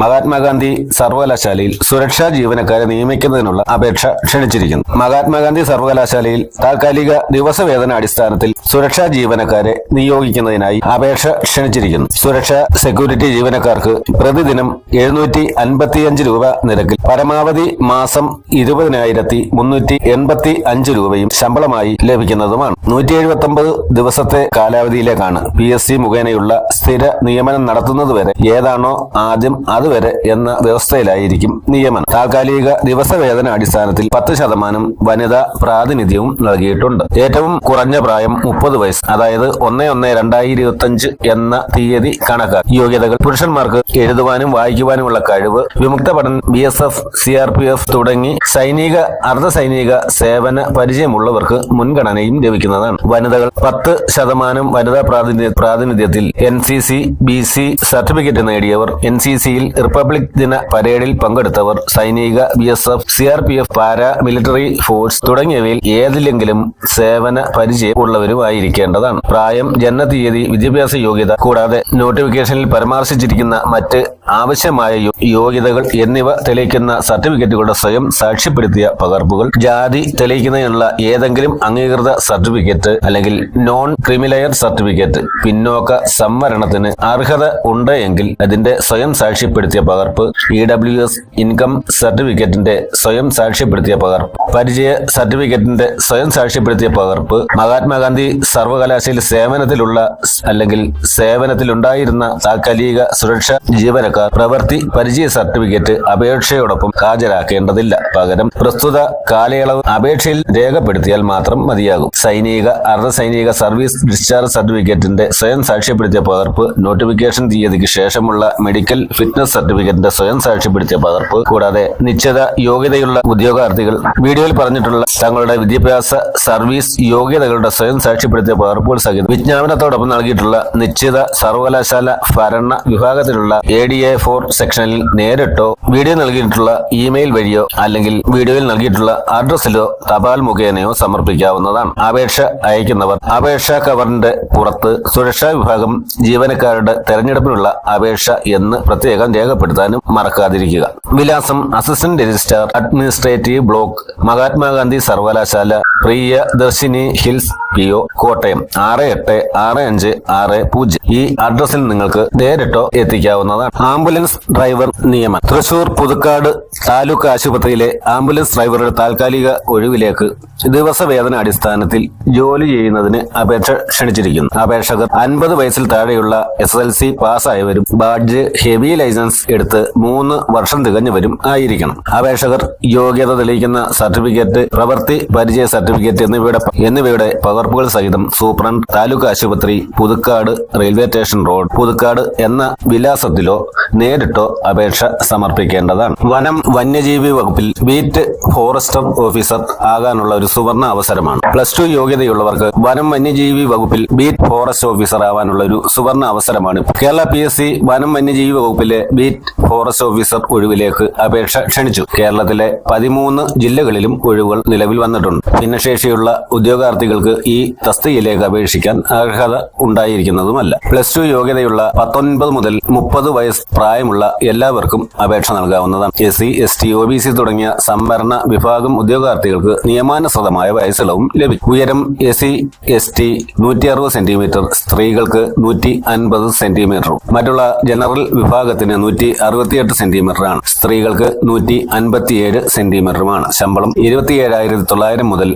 മഹാത്മാഗാന്ധി സർവകലാശാലയിൽ സുരക്ഷാ ജീവനക്കാരെ നിയമിക്കുന്നതിനുള്ള അപേക്ഷ ക്ഷണിച്ചിരിക്കുന്നു. മഹാത്മാഗാന്ധി സർവകലാശാലയിൽ താൽക്കാലിക ദിവസവേതന അടിസ്ഥാനത്തിൽ സുരക്ഷാ ജീവനക്കാരെ നിയോഗിക്കുന്നതിനായി അപേക്ഷ ക്ഷണിച്ചിരിക്കുന്നു. സുരക്ഷാ സെക്യൂരിറ്റി ജീവനക്കാർക്ക് പ്രതിദിനം എഴുന്നൂറ്റി അൻപത്തിയഞ്ച് രൂപ നിരക്കിൽ പരമാവധി മാസം ഇരുപതിനായിരത്തി മുന്നൂറ്റി എൺപത്തി അഞ്ച് രൂപയും ശമ്പളമായി ലഭിക്കുന്നതുമാണ്. നൂറ്റി എഴുപത്തി ഒമ്പത് ദിവസത്തെ കാലാവധിയിലേക്കാണ് പി എസ് സി മുഖേനയുള്ള സ്ഥിര നിയമനം നടത്തുന്നതുവരെ ഏതാണോ ആദ്യം അതുവരെ എന്ന വ്യവസ്ഥയിലായിരിക്കും നിയമനം. താൽക്കാലിക ദിവസവേതന അടിസ്ഥാനത്തിൽ പത്ത് ശതമാനം വനിതാ പ്രാതിനിധ്യവും നൽകിയിട്ടുണ്ട്. ഏറ്റവും കുറഞ്ഞ പ്രായം മുപ്പത് വയസ്സ് അതായത് ഒന്ന് ഒന്ന് രണ്ടായിരത്തി എന്ന തീയതി കണക്കാക്കി. യോഗ്യതകൾ പുരുഷന്മാർക്ക് എഴുതുവാനും വായിക്കുവാനുമുള്ള കഴിവ് വിമുക്ത പഠനം B S F C R P F തുടങ്ങി സൈനിക അർദ്ധ സൈനിക സേവന പരിചയമുള്ളവർക്ക് മുൻഗണനയും ലഭിക്കുന്നതാണ്. വനിതകൾ പത്ത് ശതമാനം വനിതാ പ്രാതിനിധ്യ പ്രാതിനിധ്യത്തിൽ N C C B C certificate നേടിയവർ എൻ സി സിയിൽ റിപ്പബ്ലിക് ദിന പരേഡിൽ പങ്കെടുത്തവർ സൈനിക B S F C R P F paramilitary force തുടങ്ങിയവയിൽ ഏതിലെങ്കിലും സേവന പരിചയം ഉള്ളവരുമായിരിക്കേണ്ടതാണ്. പ്രായം ജനനതീയതി വിദ്യാഭ്യാസ യോഗ്യത കൂടാതെ നോട്ടിഫിക്കേഷനിൽ പരാമർശിച്ചിരിക്കുന്ന മറ്റ് ആവശ്യമായ യോഗ്യതകൾ എന്നിവ തെളിയിക്കുന്ന സർട്ടിഫിക്കറ്റുകളുടെ സ്വയം സാക്ഷ്യപ്പെടുത്തിയ പകർപ്പുകൾ ജാതി തെളിയിക്കുന്നതിനുള്ള ഏതെങ്കിലും അംഗീകൃത സർട്ടിഫിക്കറ്റ് അല്ലെങ്കിൽ നോൺ ക്രിമിലെയർ സർട്ടിഫിക്കറ്റ് പിന്നോക്ക സംവരണത്തിന് അർഹത ഉണ്ട് എങ്കിൽ അതിന്റെ സ്വയം സാക്ഷ്യപ്പെടുത്തിയ പകർപ്പ് ഇ ഡബ്ല്യു എസ് ഇൻകം സർട്ടിഫിക്കറ്റിന്റെ സ്വയം സാക്ഷ്യപ്പെടുത്തിയ പകർപ്പ് പരിചയ സർട്ടിഫിക്കറ്റിന്റെ സ്വയം സാക്ഷ്യപ്പെടുത്തിയ പകർപ്പ് മഹാത്മാഗാന്ധി സർവകലാശാല സേവനത്തിലുള്ള അല്ലെങ്കിൽ സേവനത്തിലുണ്ടായിരുന്ന താൽക്കാലിക സുരക്ഷ ജീവനക്കാർ പ്രവൃത്തി പരിചയ സർട്ടിഫിക്കറ്റ് അപേക്ഷയോടൊപ്പം ഹാജരാക്കേണ്ടതില്ല. പകരം പ്രസ്തുത കാലയളവ് അപേക്ഷയിൽ രേഖപ്പെടുത്തിയാൽ മാത്രം മതിയാകും. സൈനിക അർദ്ധസൈനിക സർവീസ് ഡിസ്ചാർജ് സർട്ടിഫിക്കറ്റിന്റെ സ്വയം സാക്ഷ്യപ്പെടുത്തിയ പകർപ്പ് നോട്ടിഫിക്കേഷൻ തീയതിക്ക് ശേഷമുള്ള മെഡിക്കൽ ഫിറ്റ്നസ് സർട്ടിഫിക്കറ്റിന്റെ സ്വയം സാക്ഷ്യപ്പെടുത്തിയ പകർപ്പ് കൂടാതെ നിശ്ചിത യോഗ്യതയുള്ള ഉദ്യോഗാർത്ഥികൾ വീഡിയോയിൽ പറഞ്ഞിട്ടുള്ള തങ്ങളുടെ വിദ്യാഭ്യാസ സർവീസ് യോഗ്യതകളുടെ സ്വയം സാക്ഷ്യപ്പെടുത്തിയ പകർപ്പുകൾ സഹിതം വിജ്ഞാപനത്തോടൊപ്പം നൽകിയിട്ടുള്ള നിശ്ചിത സർവകലാശാല ഭരണ വിഭാഗത്തിലുള്ള എ ഡി എ ഫോർ സെക്ഷനിൽ നേരിട്ടോ വീഡിയോ നൽകിയിട്ടുള്ള ഇമെയിൽ വഴിയോ അല്ലെങ്കിൽ വീഡിയോയിൽ നൽകിയിട്ടുള്ള അഡ്രസ്സിലോ തപാൽ മുഖേനയോ സമർപ്പിക്കാവുന്നതാണ്. അപേക്ഷ അയക്കുന്നവർ അപേക്ഷാ കവറിന്റെ പുറത്ത് സുരക്ഷാ വിഭാഗം ജീവനക്കാരുടെ തെരഞ്ഞെടുപ്പിനുള്ള അപേക്ഷ എന്ന് പ്രത്യേകം രേഖപ്പെടുത്താനും മറക്കാതിരിക്കുക. വിലാസം assistant registrar administrative block Mahatma Gandhi സർവകലാശാല Priyadarshini hills P O Kottayam ആറ് എട്ട് ആറ് അഞ്ച് ആറ് പൂജ്യം. ഈ അഡ്രസ്സിൽ നിങ്ങൾക്ക് നേരിട്ടോ എത്തിക്കാവുന്നതാണ്. ആംബുലൻസ് ഡ്രൈവർ നിയമം തൃശൂർ പുതുക്കാട് താലൂക്ക് ആശുപത്രിയിലെ ആംബുലൻസ് ഡ്രൈവറുടെ താൽക്കാലിക ഒഴിവിലേക്ക് ദിവസവേതന അടിസ്ഥാനത്തിൽ ജോലി ചെയ്യുന്നതിന് അപേക്ഷ ക്ഷണിച്ചിരിക്കുന്നു. അപേക്ഷകർ അൻപത് വയസ്സിൽ താഴെയുള്ള എസ് എൽ സി പാസ്സായവരും ബാഡ്ജ് ഹെവി ലൈസൻസ് എടുത്ത് മൂന്ന് വർഷം തികഞ്ഞവരും ആയിരിക്കണം. അപേക്ഷകർ യോഗ്യത തെളിയിക്കുന്ന സർട്ടിഫിക്കറ്റ് പ്രവൃത്തി പരിചയ സർട്ടിഫിക്കറ്റ് എന്നിവയുടെ എന്നിവയുടെ പകർപ്പുകൾ സഹിതം സൂപ്രണ്ട് താലൂക്ക് ആശുപത്രി Puthukkad railway station road Puthukkad എന്ന വിലാസത്തിലോ നേരിട്ടോ അപേക്ഷ സമർപ്പിക്കേണ്ടതാണ്. വനം വന്യജീവി വകുപ്പിൽ ബീറ്റ് ഫോറസ്റ്റർ ഓഫീസർ ആകാനുള്ള ഒരു സുവർണ അവസരമാണ്. പ്ലസ് ടു യോഗ്യതയുള്ളവർക്ക് വനം വന്യജീവി വകുപ്പിൽ ബീറ്റ് ഫോറസ്റ്റ് ഓഫീസർ ആവാനുള്ള ഒരു സുവർണ അവസരമാണ്. കേരള പി എസ് സി വനം വന്യജീവി വകുപ്പിലെ ബീറ്റ് ഫോറസ്റ്റ് ഓഫീസർ ഒഴിവിലേക്ക് അപേക്ഷ ക്ഷണിച്ചു. കേരളത്തിലെ പതിമൂന്ന് ജില്ലകളിലും ഒഴിവുകൾ നിലവിൽ വന്നിട്ടുണ്ട്. ഭിന്നശേഷിയുള്ള ഉദ്യോഗാർത്ഥികൾക്ക് ഈ തസ്തികയിലേക്ക് അപേക്ഷിക്കാൻ അർഹത ഉണ്ടായിരിക്കുന്നതുമല്ല. പ്ലസ് ടു യോഗ്യതയുള്ള പത്തൊൻപത് മുതൽ മുപ്പത് വയസ്സ് പ്രായമുള്ള എല്ലാവർക്കും അപേക്ഷ നൽകാവുന്നതാണ്. S C S T O B C തുടങ്ങിയ സംവരണ വിഭാഗം ഉദ്യോഗാർത്ഥികൾക്ക് നിയമാനുസൃതമായ വയസ്സിളവും ലഭിക്കും. ഉയരം എസ് സി എസ് ടി നൂറ്റി അറുപത് സെന്റിമീറ്റർ സ്ത്രീകൾക്ക് നൂറ്റി അൻപത് സെന്റിമീറ്ററും. മറ്റുള്ള ജനറൽ വിഭാഗത്തിന് നൂറ്റി അറുപത്തിയെട്ട് സെന്റിമീറ്ററാണ്. സ്ത്രീകൾക്ക് നൂറ്റി അൻപത്തിയേഴ് സെന്റിമീറ്ററുമാണ്. ശമ്പളം ഇരുപത്തിയേഴായിരത്തി തൊള്ളായിരം മുതൽ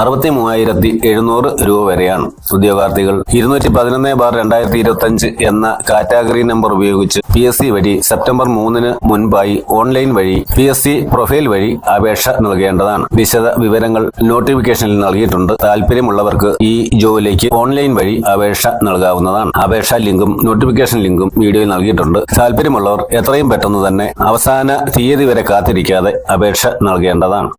അറുപത്തി മൂവായിരത്തി എഴുന്നൂറ് രൂപ വരെയാണ്. ഉദ്യോഗാർത്ഥികൾ ഇരുന്നൂറ്റി പതിനൊന്ന് ബാർ രണ്ടായിരത്തി ഇരുപത്തി അഞ്ച് എന്ന കാറ്റഗറി നമ്പർ ഉപയോഗിച്ച് പി എസ് സി വഴി സെപ്റ്റംബർ മൂന്നിന് മുൻപായി ഓൺലൈൻ വഴി പി എസ് സി പ്രൊഫൈൽ വഴി അപേക്ഷ നൽകേണ്ടതാണ്. വിശദ വിവരങ്ങൾ നോട്ടിഫിക്കേഷനിൽ നൽകിയിട്ടുണ്ട്. താല്പര്യമുള്ളവർക്ക് ഈ ജോലിക്ക് ഓൺലൈൻ വഴി അപേക്ഷ നൽകാവുന്നതാണ്. അപേക്ഷാ ലിങ്കും നോട്ടിഫിക്കേഷൻ ലിങ്കും വീഡിയോയിൽ നൽകിയിട്ടുണ്ട്. താല്പര്യമുള്ളവർ എത്രയും പെട്ടെന്ന് തന്നെ അവസാന തീയതി വരെ കാത്തിരിക്കാതെ അപേക്ഷ നൽകേണ്ടതാണ്.